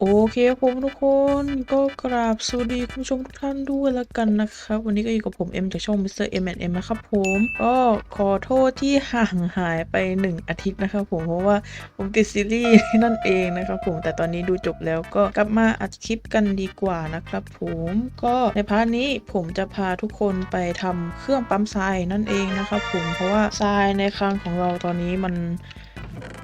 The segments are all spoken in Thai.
โอเคครับผมทุกคนก็กราบสวัสดีคุณผู้ชมทุกท่านด้วยละกันนะครับ วันนี้ก็อยู่กับผมเอ็มจากช่อง Mr. M&M นะครับผมก็ขอโทษที่ห่างหายไป 1 อาทิตย์นะครับผมเพราะว่าผมติดซีรีส์นั่นเองนะครับผมแต่ตอนนี้ดูจบแล้วก็กลับมาอัดคลิปกันดีกว่านะครับผมก็ในพาร์ทนี้ผมจะพาทุกคนไปทำเครื่องปั๊มทรายนั่นเองนะครับผมเพราะว่าทรายในคลังของเราตอนนี้มัน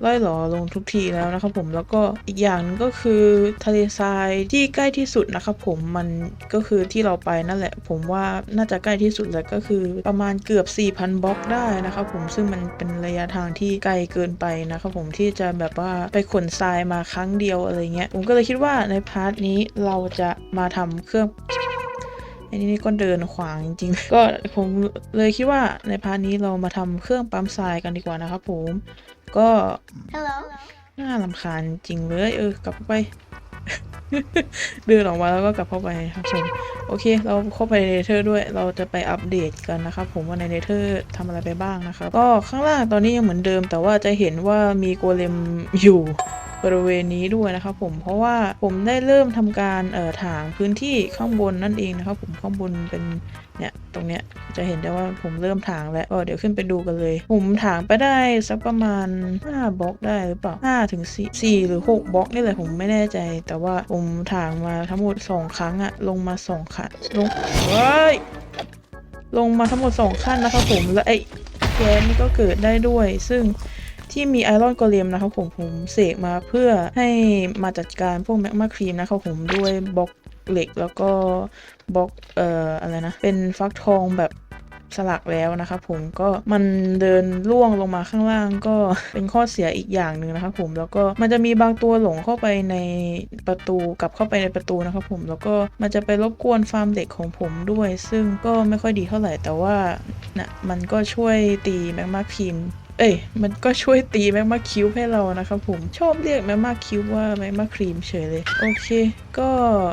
ไล่หลอลงทุกทีแล้วนะครับผมแล้วก็อีกอย่างหนึงก็คือทะเลทรายที่ใกล้ที่สุดนะครับผมมันก็คือที่เราไปนั่นแหละ ผมว่าน่าจะใกล้ที่สุดแล้วก็คือประมาณเกือบ 4,000บล็อกได้นะครับผมซึ่งมันเป็นระยะทางที่ไกลเกินไปนะครับผมที่จะแบบว่าไปขนทรายมาครั้งเดียวอะไรเงี้ยผมก็เลยคิดว่าในพาร์ทนี้เราจะมาทำเครื่องอันนี้ก็เดินขวางจริงๆ ก็ผมเลยคิดว่าในพาร์ทนี้เรามาทำเครื่องปั๊มทรายกันดีกว่านะครับผม ก็ Hello. น่าลำคาญจริงเลย เออกลับเข้าไป เดินออกมาแล้วก็กลับเข้าไปครับผมโอเค เราเข้าไปในเนเธอร์ด้วย เราจะไปอัปเดตกันนะครับผมว่าในเนเธอร์ทำอะไรไปบ้างนะครับก็ข้างล่างตอนนี้ยังเหมือนเดิม แต่ว่าจะเห็นว่ามีโกเลมอยู่ บริเวณนี้ด้วยนะครับผมเพราะว่าผมได้เริ่มทำการเอ่อถางพื้นที่ข้างบนนั่นเองนะครับผมข้างบนเป็นเนี่ยตรงเนี้ยจะเห็นได้ว่าผมเริ่มถางแล้วเดี๋ยวขึ้นไปดูกันเลย ผมถางไปได้สักประมาณ5บล็อกได้หรือเปล่า5ถึง4 4หรือ6บล็อกนี่แหละผมไม่แน่ใจ แต่ว่าผมถางมาทั้งหมด 2 ครั้งอะลงมา 2ขั้นลงเฮ้ยลงมาทั้งหมด 2 ขั้นนะครับผมและไอ้แก๊สนี่ก็เกิดได้ด้วย ซึ่ง ที่มีไอรอนโกเลมนะครับผมผมเสกมาเพื่อให้มาจัดการพวกแมกมาครีมนะครับผมด้วยบล็อกเหล็กแล้วก็บล็อกเอ่ออะไรนะ เป็นฟักทองแบบสลักแล้วนะครับผมก็มันเดินล่วงลงมาข้างล่างก็เป็นข้อเสียอีกอย่างหนึ่งนะครับผมแล้วก็มันจะมีบางตัวหลงเข้าไปในประตูกลับเข้าไปในประตูนะครับผมแล้วก็มันจะไปรบกวนฟาร์มเด็กของผมด้วย ซึ่งก็ไม่ค่อยดีเท่าไหร่แต่ว่านะมันก็ช่วยตีแมกมาครีม เอ้ย มันก็ช่วยตีแมกมาคิวให้เรานะครับผม ชอบเรียกแมกมาคิวว่าแมกมาครีมเฉยเลย โอเค ก็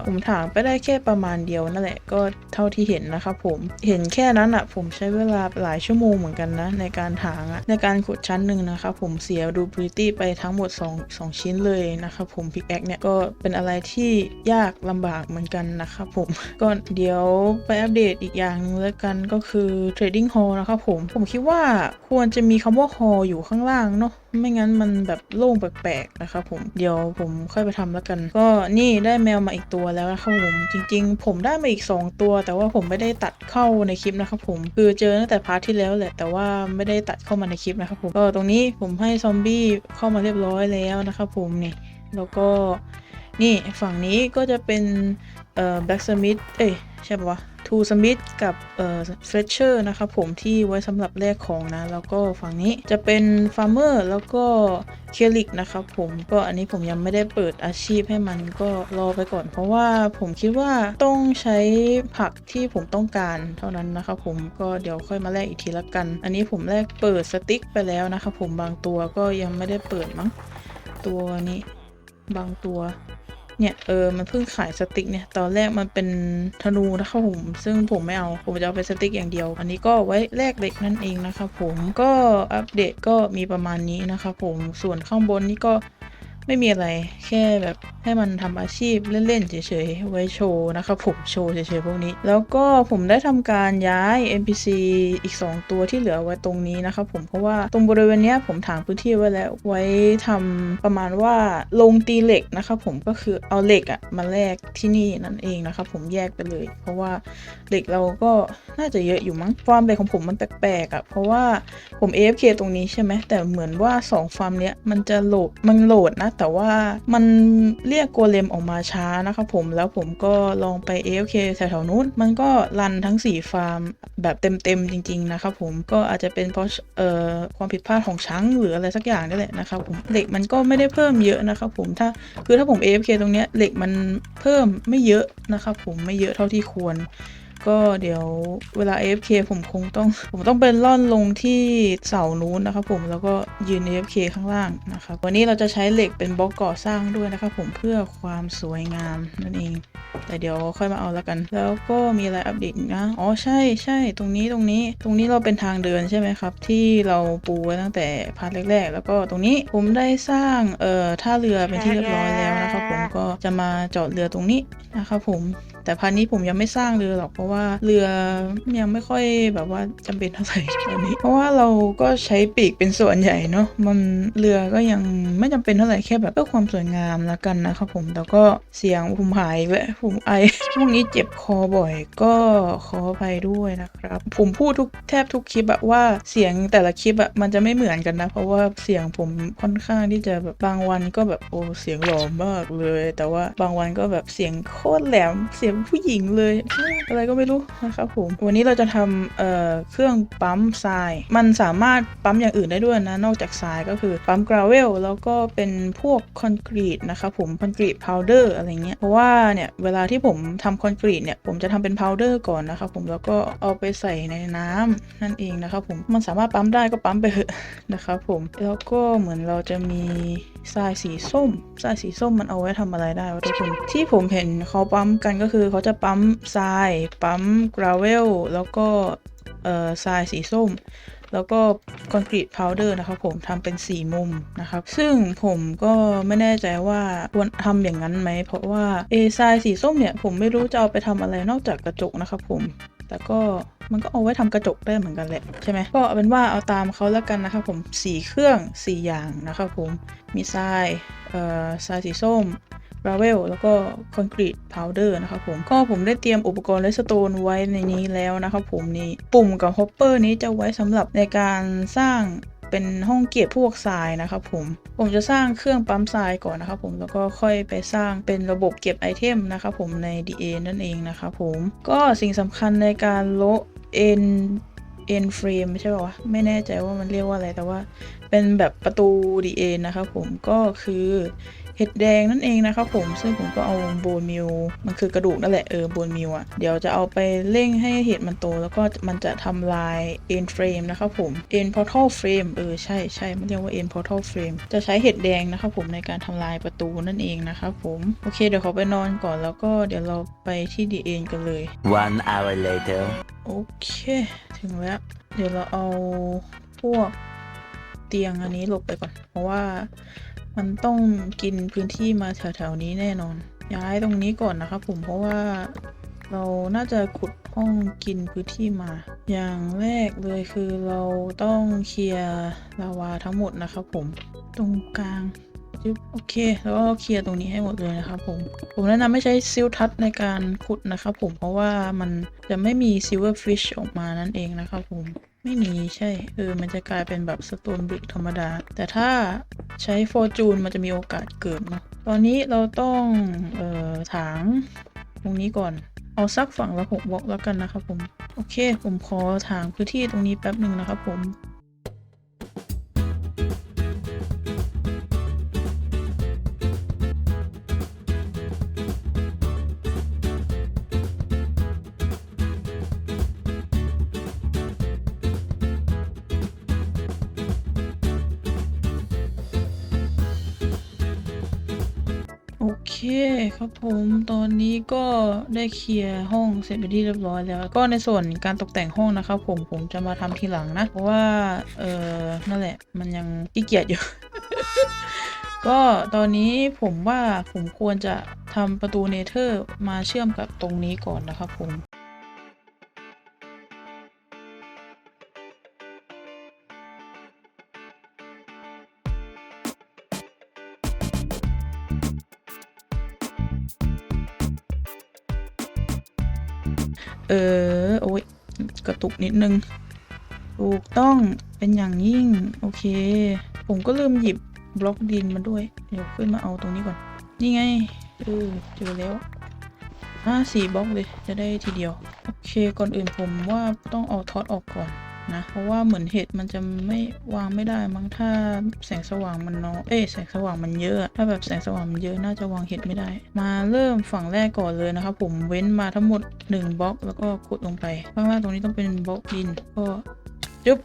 ผมถางไปได้แค่ประมาณเดียวนั่นแหละ ก็เท่าที่เห็นนะครับผม เห็นแค่นั้นอะผมใช้เวลาหลายชั่วโมงเหมือนกันนะ ในการถางอะในการขุดชั้นหนึ่งนะครับผม เสียดูบริตี้ไปทั้งหมด 2 2 ชิ้นเลยนะครับผม พิกแอคเนี่ยก็เป็นอะไรที่ยากลำบากเหมือนกันนะครับผม ก็เดี๋ยวไปอัปเดตอีกอย่างนึงแล้วกันก็คือ Trading Hall นะครับผม ผมคิดว่าควรจะมีคำว่า Hall อยู่ข้างล่างเนาะไม่งั้นมันแบบโล่งแปลกๆนะครับผมเดี๋ยวผมค่อยไปทำแล้วกัน ก็นี่ได้แมวมาอีกตัวแล้วนะครับผมจริง ๆ ผมได้มาอีก 2 ตัว แต่ว่าผมไม่ได้ตัดเข้าในคลิปนะครับผมคือเจอตั้งแต่พาร์ทที่แล้วแหละแต่ว่าไม่ได้ตัดเข้ามาในคลิปนะครับผมก็ตรงนี้ผมให้ซอมบี้เข้ามาเรียบร้อยแล้วนะครับผมนี่แล้วก็นี่ฝั่งนี้ก็จะเป็นเอ่อแบ็กสมิธเอ้ยใช่ปะวะ ทูสมิธกับเอ่อเฟรชเชอร์นะครับผมที่ไว้สำหรับแลกของนะ แล้วก็ฝั่งนี้จะเป็นฟาร์มเมอร์แล้วก็เคลิกนะครับผมก็อันนี้ผมยังไม่ได้เปิดอาชีพให้มันก็รอไปก่อน เพราะว่าผมคิดว่าต้องใช้ผักที่ผมต้องการเท่านั้นนะครับผมก็เดี๋ยวค่อยมาแลกอีกทีละกัน อันนี้ผมแลกเปิดสติ๊กไปแล้วนะครับผมบางตัวก็ยังไม่ได้เปิดมั้งตัวนี้บางตัว เนี่ยเออมันเพิ่งขายสติ๊กเนี่ยตอนแรกมันเป็นธนูนะครับผมซึ่งผมไม่เอาผมจะเอาเป็นสติ๊กอย่างเดียว อันนี้ก็ไว้แลกเหล็กนั่นเองนะครับผมก็อัปเดตก็มีประมาณนี้นะครับผมส่วนข้างบนนี่ก็ ไม่มีอะไรแค่แบบให้มันทำอาชีพเล่นๆเฉยๆไว้โชว์นะครับผมโชว์เฉยๆพวกนี้ แล้วก็ผมได้ทำการย้าย NPC อีก 2 ตัวที่เหลือไว้ตรงนี้นะครับผมเพราะว่าตรงบริเวณนี้ผมถางพื้นที่ไว้แล้วไว้ทำประมาณว่าลงตีเหล็กนะครับผมก็คือเอาเหล็กอะมาแลกที่นี่นั่นเองนะครับผมแยกไปเลย เพราะว่าเหล็กเราก็น่าจะเยอะอยู่มั้งฟาร์มเหล็กของผมมันแปลกๆอะเพราะว่าผม AFK ตรงนี้ใช่ไหมแต่เหมือนว่า 2 ฟาร์มเนี้ยมันจะโหลดมันโหลดนะแต่ว่ามันเรียกโกเลมออกมาช้านะครับผมแล้วผมก็ลองไป AFK แถวๆนู้นมันก็รันทั้ง 4 ฟาร์มแบบเต็มๆจริง ๆ นะครับผมก็อาจจะเป็นเพราะเอ่อความผิดพลาดของช้างหรืออะไรสักอย่างนี่แหละนะครับผมเหล็กมันก็ไม่ได้เพิ่มเยอะนะครับผมถ้าคือถ้าผม AFK ตรงเนี้ยเหล็กมันเพิ่มไม่เยอะนะครับผมไม่เยอะเท่าที่ควร ก็เดี๋ยวเวลา AFK ผมคงต้อง ผมต้องเป็นล่อนลงที่เสานู้นนะครับผมแล้วก็ยืน AFK ข้างล่างนะครับวันนี้เราจะใช้เหล็กเป็นบล็อกก่อสร้างด้วยนะครับผมเพื่อความสวยงามนั่นเอง แต่เดี๋ยวค่อยมาเอาแล้วกัน แล้วก็มีอะไรอัปเดตนะอ๋อใช่ใช่ตรงนี้ตรงนี้ ตรงนี้เราเป็นทางเดินใช่ไหมครับ ที่เราปูไว้ตั้งแต่พาร์ทแรกๆ แล้วก็ตรงนี้ผมได้สร้างเอ่อท่าเรือเป็นที่เรียบร้อยแล้วนะครับผมก็จะมาจอดเรือตรงนี้นะครับผมแต่พาร์ทนี้ผมยังไม่สร้างเรือหรอกเพราะว่าเรือยังไม่ค่อยแบบว่าจำเป็นเท่าไหร่ตอนนี้ เพราะว่าเราก็ใช้ปีกเป็นส่วนใหญ่เนาะมันเรือก็ยังไม่จำเป็นเท่าไหร่แค่แบบเพื่อความสวยงามละกันนะครับผมแต่ก็เสียงผมหายอีกแล้วผมไอช่วงนี้เจ็บคอบ่อยก็ขออภัยด้วยนะครับ ผมพูดทุกแทบทุกคลิปอะว่าเสียงแต่ละคลิปอะมันจะไม่เหมือนกันนะ เพราะว่าเสียงผมค่อนข้างที่จะแบบบางวันก็แบบโอ้เสียงหล่อมากเลย แต่ว่าบางวันก็แบบเสียงโคตรแหลมเสียงผู้หญิงเลย อะไรก็ไม่รู้นะครับผมวันนี้เราจะทำเเครื่องปั๊มทราย มันสามารถปั๊มอย่างอื่นได้ด้วยนะ นอกจากทรายก็คือปั๊มกราเวลแล้วก็เป็นพวกคอนกรีตนะครับผมคอนกรีตพาวเดอร์อะไรเงี้ยเพราะว่าเนี่ยเวลาที่ผมทำคอนกรีตเนี่ยผมจะทำเป็นพาวเดอร์ก่อนนะครับผมแล้วก็เอาไปใส่ในน้ำนั่นเองนะครับผมมันสามารถปั๊มได้ก็ปั๊มไปเถอะนะครับผมแล้วก็เหมือนเราจะมีทรายสีส้มทรายสีส้มมันเอาไว้ทำอะไรได้วะทุกคนที่ผมเห็นเขาปั๊มกันก็คือือเขาจะปั๊มทราย ปั๊มกราเวล แล้วก็ทรายสีส้ม แล้วก็คอนกรีตพาวเดอร์นะครับผมทำเป็นสี่มุมนะครับ ซึ่งผมก็ไม่แน่ใจว่าควรทำอย่างนั้นไหม เพราะว่าเอทรายสีส้มเนี่ย ผมไม่รู้จะเอาไปทำอะไรนอกจากกระจกนะครับผม แต่ก็มันก็เอาไว้ทำกระจกได้เหมือนกันแหละใช่ไหมก็เอาเป็นว่าเอาตามเขาแล้วกันนะครับผมสีเครื่อง 4 อย่างนะครับผมมีทรายเอ่อทรายสีส้ม กราเวลแล้วก็คอนกรีตพาวเดอร์นะครับผมก็ผมได้เตรียมอุปกรณ์เลสโตนไว้ในนี้แล้วนะครับผมนี่ปุ่มกับฮอปเปอร์นี้จะไว้สำหรับในการสร้างเป็นห้องเก็บพวกทรายนะครับผม ผมจะสร้างเครื่องปั๊มทรายก่อนนะครับผมแล้วก็ค่อยไปสร้างเป็นระบบเก็บไอเทมนะครับผมใน DA นั่นเองนะครับผม ก็สิ่งสำคัญในการโละเอ็นเอ็นเฟรมใช่ป่าวะไม่แน่ใจว่ามันเรียกว่าอะไรแต่ว่า เป็นแบบประตู DA นะครับผมก็คือ เห็ดแดงนั่นเองนะครับผมซึ่งผมก็เอาโบนมิลมันคือกระดูกนั่นแหละเออโบนมิลอะเดี๋ยวจะเอาไปเร่งให้เห็ดมันโต แล้วก็มันจะทำลายเอ็นเฟรมนะครับผมเอ็นพอร์ทัลเฟรมเออใช่ใช่มันเรียกว่าเอ็นพอร์ทัลเฟรมจะใช้เห็ดแดงนะครับผมในการทำลายประตูนั่นเองนะครับผมโอเคเดี๋ยวเขาไปนอนก่อนแล้วก็เดี๋ยวเราไปที่ DA กันเลย One hour later. โอเค ถึงแล้ว เดี๋ยวเราเอาพวกเตียงอันนี้หลบไปก่อน เพราะว่า มันต้องกินพื้นที่มาแถวๆนี้แน่นอน ย้ายตรงนี้ก่อนนะครับผมเพราะว่าเราน่าจะขุดห้องกินพื้นที่มา อย่างแรกเลยคือเราต้องเคลียร์ลาวาทั้งหมดนะครับผม ตรงกลางจึ๊บโอเค แล้วก็เคลียร์ตรงนี้ให้หมดเลยนะครับผม ผมแนะนำไม่ใช้ซิลทัชในการขุดนะครับผม เพราะว่ามันจะไม่มีซิลเวอร์ฟิชออกมานั่นเองนะครับผม ไม่มีใช่ เออ มันจะกลายเป็นแบบสโตนบริกธรรมดา แต่ถ้าใช้ฟอร์จูนมันจะมีโอกาสเกิดเนาะตอนนี้เราต้อง เอ่อ ถางตรงนี้ก่อน เอาซักฝั่งละหกบล็อกแล้วกันนะครับผม โอเค ผมขอถางพื้นที่ตรงนี้แป๊บหนึ่งนะครับผม ครับผมตอนนี้ก็ได้เคลียร์ห้องเสร็จเป็นที่เรียบร้อยแล้ว ก็ในส่วนการตกแต่งห้องนะครับผมผมจะมาทำทีหลังนะ เพราะว่า เออนั่นแหละ มันยังขี้เกียจอยู่ ก็ตอนนี้ผมว่าผมควรจะทำประตูเนเธอร์มาเชื่อมกับตรงนี้ก่อนนะครับผม เออ โอ้ยกระตุกนิดนึง ถูกต้องเป็นอย่างยิ่ง โอเค ผมก็ลืมหยิบบล็อกดินมาด้วย เดี๋ยวขึ้นมาเอาตรงนี้ก่อน นี่ไง เออเจอแล้วอ่าสี่บล็อกเลย จะได้ทีเดียว โอเค ก่อนอื่นผมว่าต้องเอาท็อตออกก่อน นะ เพราะว่าเหมือนเห็ดมันจะไม่วางไม่ได้มั้งถ้าแสงสว่างมันน้อยเอ้แสงสว่างมันเยอะ ถ้าแบบแสงสว่างมันเยอะน่าจะวางเห็ดไม่ได้ มาเริ่มฝั่งแรกก่อนเลยนะครับผมเว้นมาทั้งหมด1บล็อกแล้วก็ขุดลงไปข้างล่างตรงนี้ต้องเป็นบล็อกดินก็จุ๊บ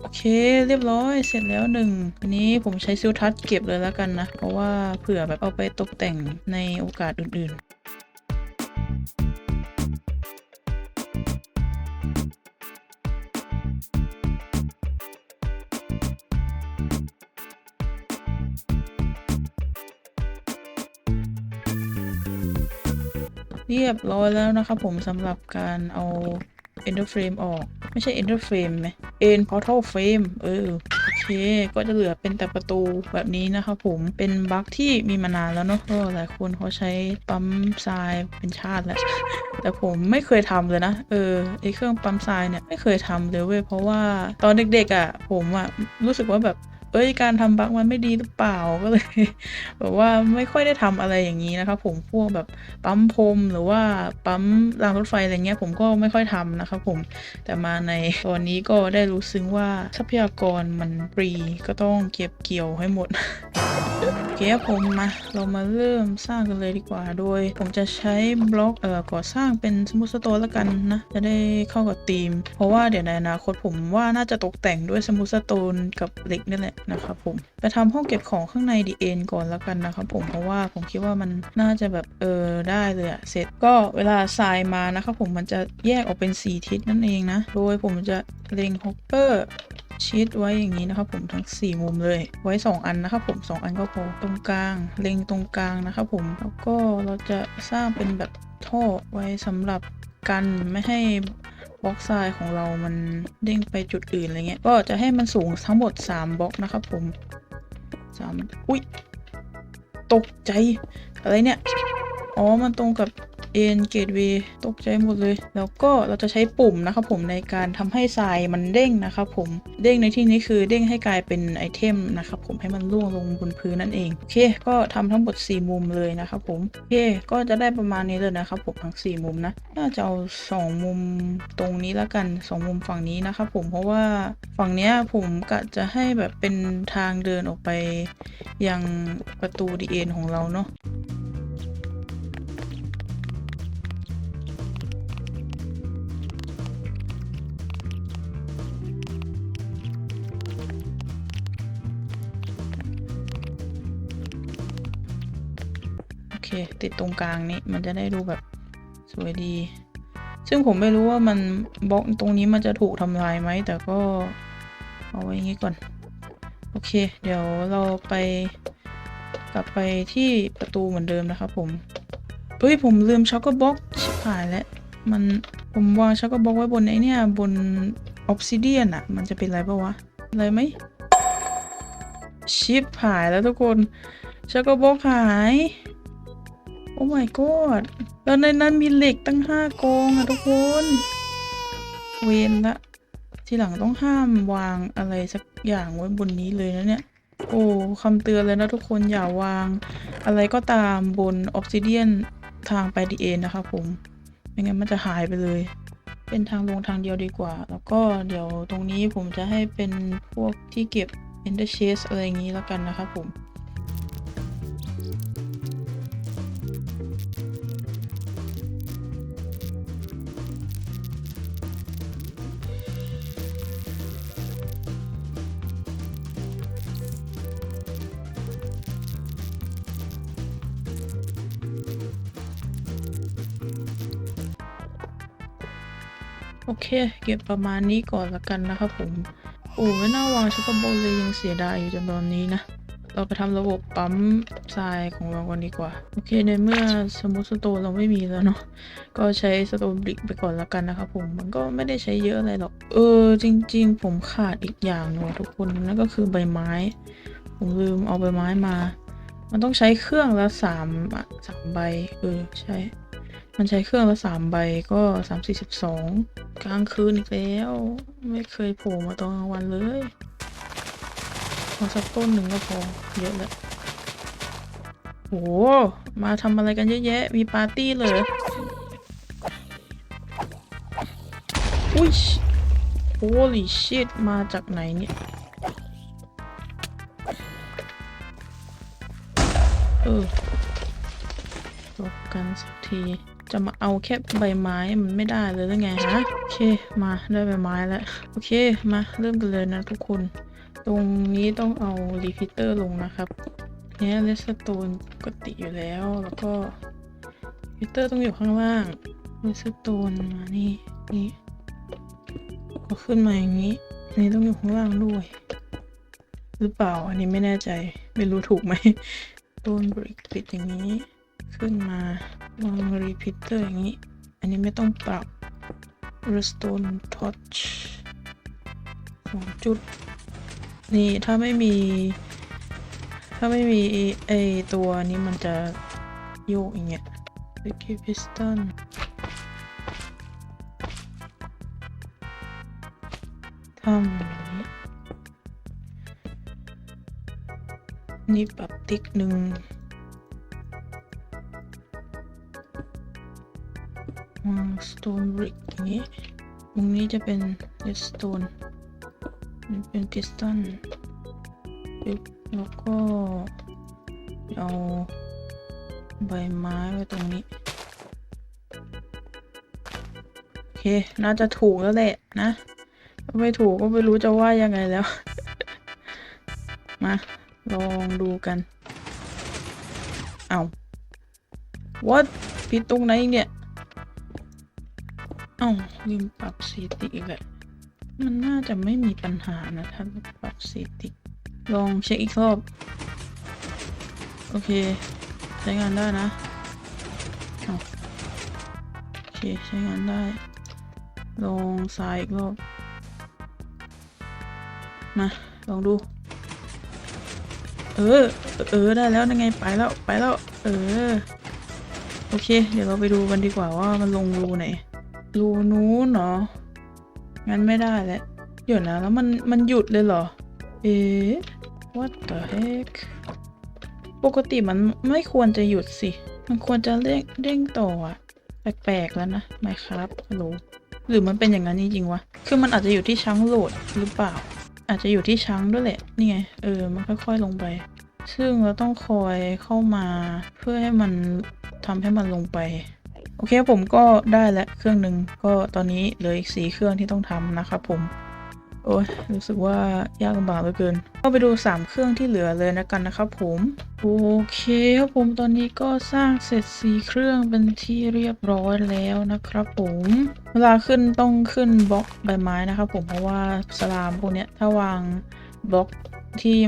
โอเคเรียบร้อยเสร็จแล้วหนึ่งอันนี้ผมใช้ซิลทัชเก็บเลยแล้วกันนะ เพราะว่าเผื่อแบบเอาไปตกแต่งในโอกาสอื่นๆ รียบร้อยแล้วนะครับผมสำหรับการเอา Ender Frame ออก ไม่ใช่ Ender Frame ไหม End Portal Frame เออโอเค ก็จะเหลือเป็นแต่ประตูแบบนี้นะครับผมเป็นบั๊กที่มีมานานแล้วเนาะหลายคนเขาใช้ปั๊มทรายเป็นชาติแหล้วแต่ผมไม่เคยทำเลยนะ เออไอเครื่องปั๊มทรายเนี่ยไม่เคยทำเลยเว้ยเพราะว่าตอนเด็กๆอะ่ะผมอะ่ะรู้สึกว่าแบบ เอ้ยการทำบั๊กมันไม่ดีหรือเปล่าก็เลย แบบว่าไม่ค่อยได้ทำอะไรอย่างนี้นะครับผมพวกแบบปั๊มพรมหรือว่าปั๊มรางรถไฟอะไรเงี้ยผมก็ไม่ค่อยทำนะครับผมแต่มาในตอนนี้ก็ได้รู้ซึ้งว่าทรัพยากรมันฟรีก็ต้องเก็บเกี่ยวให้หมดโอเคผมมาเรามาเริ่มสร้างกันเลยดีกว่า โดย ผมจะใช้บล็อกเอ่อก่อสร้างเป็นสมุทสโตนแล้วกันนะ จะได้เข้ากับธีม เพราะว่าเดี๋ยวในอนาคตผมว่าน่าจะตกแต่งด้วยสมุทสโตนกับเหล็กนี่แหละนะครับผมไปทำห้องเก็บของข้างในดีเอ็นก่อนแล้วกันนะครับผมเพราะว่าผมคิดว่ามันน่าจะแบบเออได้เลยอะเสร็จก็เวลาทรายมานะครับผมมันจะแยกออกเป็นสีทิศนั่นเองนะ โดยผมจะเล็งฮอปเปอร์ชีตไว้อย่างนี้นะครับผมทั้ง 4 มุมเลย ไว้ 2 อันนะครับผม 2 อันก็พอตรงกลาง เล็งตรงกลางนะครับผมแล้วก็เราจะสร้างเป็นแบบท่อไว้สำหรับกันไม่ให้ บล็อกทรายของเรามันเด้งไปจุดอื่นอะไรเงี้ย ก็จะให้มันสูงทั้งหมด 3บล็อกนะครับผม3อุ้ย ตกใจ อะไรเนี่ย อ๋อ มันตรงกับ เอ็นเกตเวตกใจหมดเลย แล้วก็เราจะใช้ปุ่มนะครับผมในการทำให้ทรายมันเด้งนะครับผมเด้งในที่นี้คือเด้งให้กลายเป็นไอเทมนะครับผมให้มันล่วงลงบนพื้นนั่นเองโอเค ก็ทำทั้งหมด 4 มุมเลยนะครับผมโอเคก็จะได้ประมาณนี้เลยนะครับผมทั้ง 4 มุมนะน่าจะเอา2มุมตรงนี้แล้วกัน 2 มุมฝั่งนี้นะครับผมเพราะว่าฝั่งเนี้ยผมกะจะให้แบบเป็นทางเดินออกไปยังประตูดีเอ็นของเราเนาะ ติดตรงกลางนี้มันจะได้ดูแบบสวยดี ซึ่งผมไม่รู้ว่ามันบล็อกตรงนี้มันจะถูกทำลายไหม แต่ก็เอาไว้อย่างนี้ก่อน โอเค เดี๋ยวเราไปกลับไปที่ประตูเหมือนเดิมนะครับผม เฮ้ย ผมลืมช็อกโกบ็อกชิบหายแล้ว มันผมวางช็อกโกบ็อกไว้บนไอเนี่ยบนออ s ซิเดียนอะมันจะเป็นอะไรปะวะ อะไรไหม ชิปหายแล้วทุกคนช็อกโกบ็อกหาย อ้ my god แล้วในนั้นมีเหล็กตั้งห้ากองอะทุกคน เวนละ ทีหลังต้องห้ามวางอะไรสักอย่างไว้บนนี้เลยนะเนี่ย โอ้คำเตือนเลยนะทุกคนอย่าวาง อะไรก็ตามบนออ s ซิเดียนทางไปดีเอ็นนะครับผม ไม่งั้นมันจะหายไปเลย เป็นทางลงทางเดียวดีกว่า แล้วก็เดี๋ยวตรงนี้ผมจะให้เป็นพวกที่เก็บ Ender Chest อะไรอย่างนี้แล้วกันนะครับผม โอเค เก็บประมาณนี้ก่อนละกันนะครับผมโอ้ไม่น่าวางช็อกโกบเลยยังเสียดายอยู่จนตอนนี้นะ เราไปทำระบบปั๊มทรายของเรากันดีกว่า โอเค ในเมื่อสมุทสโตนเราไม่มีแล้วเนาะก็ใช้สโตนบริกไปก่อนละกันนะครับผมมันก็ไม่ได้ใช้เยอะอะไรหรอก เออ จริง ๆ ผมขาดอีกอย่างหนึงว่ะทุกคนนั่นก็คือใบไม้ ผมลืมเอาใบไม้มา มันต้องใช้เครื่องละสามสามใบเออใช่ มันใช้เครื่องละสามใบก็สามสี่สิบสองกลางคืนอีกแล้ว ไม่เคยโผล่มาตอนกลางวันเลยพอสักต้นหนึ่งก็พอ เยอะแล้วโหมาทำอะไรกันเยอะแยะ มีปาร์ตี้เลย อุ้ย holy shit มาจากไหนเนี่ยเออจบกันสักที จะมาเอาแค่ใบไม้มันไม่ได้เลยหรือไงฮะโอเคมาได้ใบไม้แล้วโอเคมาเริ่มกันเลยนะทุกคน ตรงนี้ต้องเอารีพิเตอร์ลงนะครับเนี่ยเลสโตนปกติอยู่แล้วแล้วก็พิเตอร์ต้องอยู่ข้างล่างเลสโตนมานี่นี่ก็ขึ้นมาอย่างนี้อันนี้ต้องอยู่ข้างล่างด้วย หรือเปล่าอันนี้ไม่แน่ใจไม่รู้ถูกไหมโดนบริกปิดอย่างนี้ ขึ้นมา ลองรีพิเตอร์อย่างนี้ อันนี้ไม่ต้องปรับ restore touch สองจุด นี่ถ้าไม่มี ถ้าไม่มีไอตัวนี้มันจะโยกอย่างเงี้ย Sticky piston ทำอย่างนี้ นี่ปรับติ๊กหนึ่ง สโตนบริกอย่างนี้ ตรงนี้จะเป็นเลสโตนเป็นพิสตันแล้วก็เอาใบไม้ไว้ตรงนี้ โอเค น่าจะถูกแล้วแหละนะ ไม่ถูกก็ไม่รู้จะว่ายังไงแล้ว มา ลองดูกัน เอา what ผิดตรงไหนเนี่ย เอ้าลืมปรับสีติอีกแหละมันน่าจะไม่มีปัญหานะถ้าปรับสีติลองเช็คอีกรอบ โอเค ใช้งานได้นะเอาโอเค ใช้งานได้ ลองซ้ายอีกรอบ มา ลองดู เออ เออ ได้แล้วนั่นไง ไปแล้ว ไปแล้ว เออ โอเค เดี๋ยวเราไปดูกันดีกว่าว่ามันลงรูไหน รูนู้นเนาะงั้นไม่ได้แล้วเดี๋ยวนะ แล้วมันมันหยุดเลยเหรอ เอ๊ะ what the heck ปกติมันไม่ควรจะหยุดสิ มันควรจะเร่งเร่งต่ออะแปลกๆแล้วนะไม่ครับฮัลโหลหรือมันเป็นอย่างนั้นจริงๆวะ คือมันอาจจะอยู่ที่ชั้งโหลดหรือเปล่า อาจจะอยู่ที่ชั้งด้วยแหละ นี่ไง เออ มันค่อยๆลงไป ซึ่งเราต้องคอยเข้ามาเพื่อให้มันทำให้มันลงไป โอเคผมก็ได้แล้วเครื่องหนึ่งก็ตอนนี้เหลืออีกสีเครื่องที่ต้องทำนะครับผม โอ้ยรู้สึกว่ายากลำบากเหลือเกิน ก็ไปดู 3 เครื่องที่เหลือเลยนะกันนะครับผม โอเคครับผมตอนนี้ก็สร้างเสร็จสีเครื่องเป็นที่เรียบร้อยแล้วนะครับผม เวลาขึ้นต้องขึ้นบล็อกใบไม้นะครับผมเพราะว่าสลามพวกเนี้ยถ้าวางบล็อกที่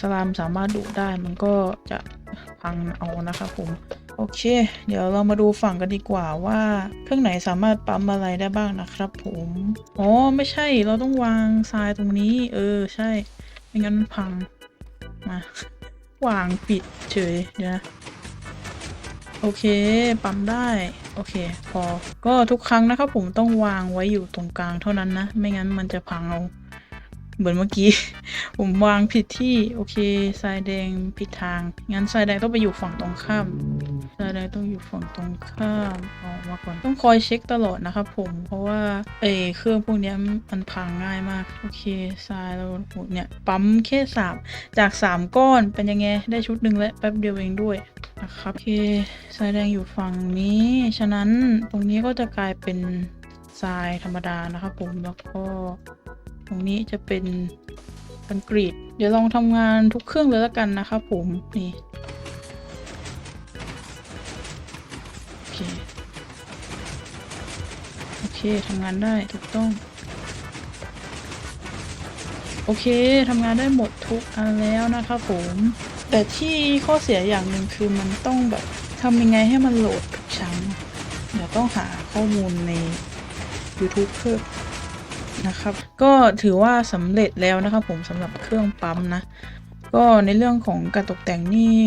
สลามสามารถดุได้มันก็จะพังเอานะครับผม โอเค เดี๋ยวเรามาดูฝั่งกันดีกว่าว่าเครื่องไหนสามารถปั๊มอะไรได้บ้างนะครับผมอ๋อไม่ใช่เราต้องวางทรายตรงนี้ เออใช่ ไม่งั้นมันพังมาวางปิดเฉยเดี๋ยวนะโอเค ปั๊มได้ โอเค พอ ก็ทุกครั้งนะครับผมต้องวางไว้อยู่ตรงกลางเท่านั้นนะ ไม่งั้นมันจะพังเอา เหมือนเมื่อกี้ ผมวางผิดที่ โอเคทรายแดงผิดทาง งั้นทรายแดงต้องไปอยู่ฝั่งตรงข้ามทรายแดงต้องอยู่ฝั่งตรงข้ามออกมาก่อน ต้องคอยเช็คตลอดนะครับผม เพราะว่าเออเครื่องพวกนี้มันพังง่ายมาก โอเคทรายเราเนี่ย ปั๊มแค่สามจากสามก้อนเป็นยังไง ได้ชุดหนึ่งแล้วแป๊บเดียวเองด้วยนะครับโอเคทรายแดงอยู่ฝั่งนี้ ฉะนั้นตรงนี้ก็จะกลายเป็นทรายธรรมดานะครับผมแล้วก็ ตรงนี้จะเป็นคอนกรีต เดี๋ยวลองทำงานทุกเครื่องเลยแล้วกันนะครับผมนี่โอเคโอเคทำงานได้ถูกต้อง โอเคทำงานได้หมดทุกอันแล้วนะครับผมแต่ที่ข้อเสียอย่างหนึ่งคือมันต้องแบบทำยังไงให้มันโหลดทุกชั้นเดี๋ยวต้องหาข้อมูลใน YouTube เพิ่ม นะครับ ก็ถือว่าสำเร็จแล้วนะครับผมสำหรับเครื่องปั๊มนะ ก็ในเรื่องของการตกแต่งนี่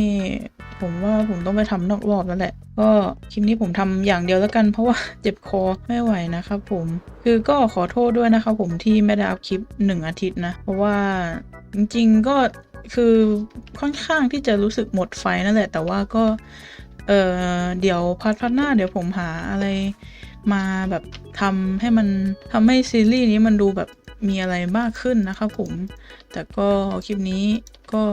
ผมว่าผมต้องไปทำนอกรอบแล้วแหละ ก็คลิปนี้ผมทำอย่างเดียวแล้วกัน เพราะว่าเจ็บคอไม่ไหวนะครับผม คือก็ขอโทษด้วยนะครับผมที่ไม่ได้อัพคลิปหนึ่งอาทิตย์นะ เพราะว่าจริงๆก็คือค่อนข้างที่จะรู้สึกหมดไฟนั่นแหละ แต่ว่าก็ เออเดี๋ยวพาร์ทพาร์ทหน้าเดี๋ยวผมหาอะไร มาแบบทำให้มันทำให้ซีรีส์นี้มันดูแบบมีอะไรมากขึ้นนะครับผม แต่ก็คลิปนี้ก็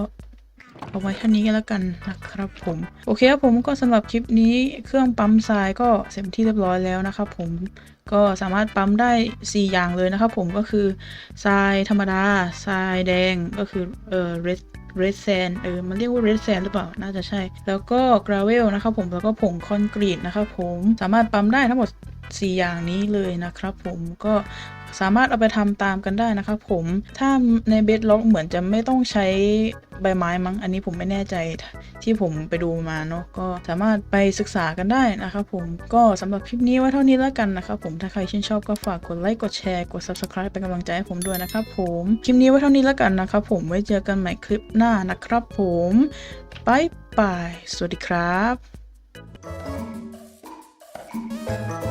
เอาไว้เท่านี้กันแล้วกันนะครับผม โอเคครับผมก็สำหรับคลิปนี้เครื่องปั๊มทรายก็เสร็จที่เรียบร้อยแล้วนะครับผมก็สามารถปั๊มได้ 4 อย่างเลยนะครับผมก็คือทรายธรรมดาทรายแดงก็คือเอ่อ red red sand เออมันเรียกว่า red sand หรือเปล่า น่าจะใช่ แล้วก็ gravel นะครับผมแล้วก็ผงคอนกรีตนะครับผมสามารถปั๊มได้ทั้งหมด 4 อย่างนี้เลยนะครับผมก็สามารถเอาไปทำตามกันได้นะครับผมถ้าในเบสล็อกเหมือนจะไม่ต้องใช้ใบไม้มั้ง อันนี้ผมไม่แน่ใจที่ผมไปดูมาเนาะก็สามารถไปศึกษากันได้นะครับผมก็สำหรับคลิปนี้ไว้เท่านี้แล้วกันนะครับผมถ้าใครชื่นชอบก็ฝากกดไลค์กดแชร์กด subscribe เป็นกำลังใจให้ผมด้วยนะครับผมคลิปนี้ไว้เท่านี้แล้วกันนะครับผมไว้เจอกันใหม่คลิปหน้านะครับผมบายบายสวัสดีครับ Thank you.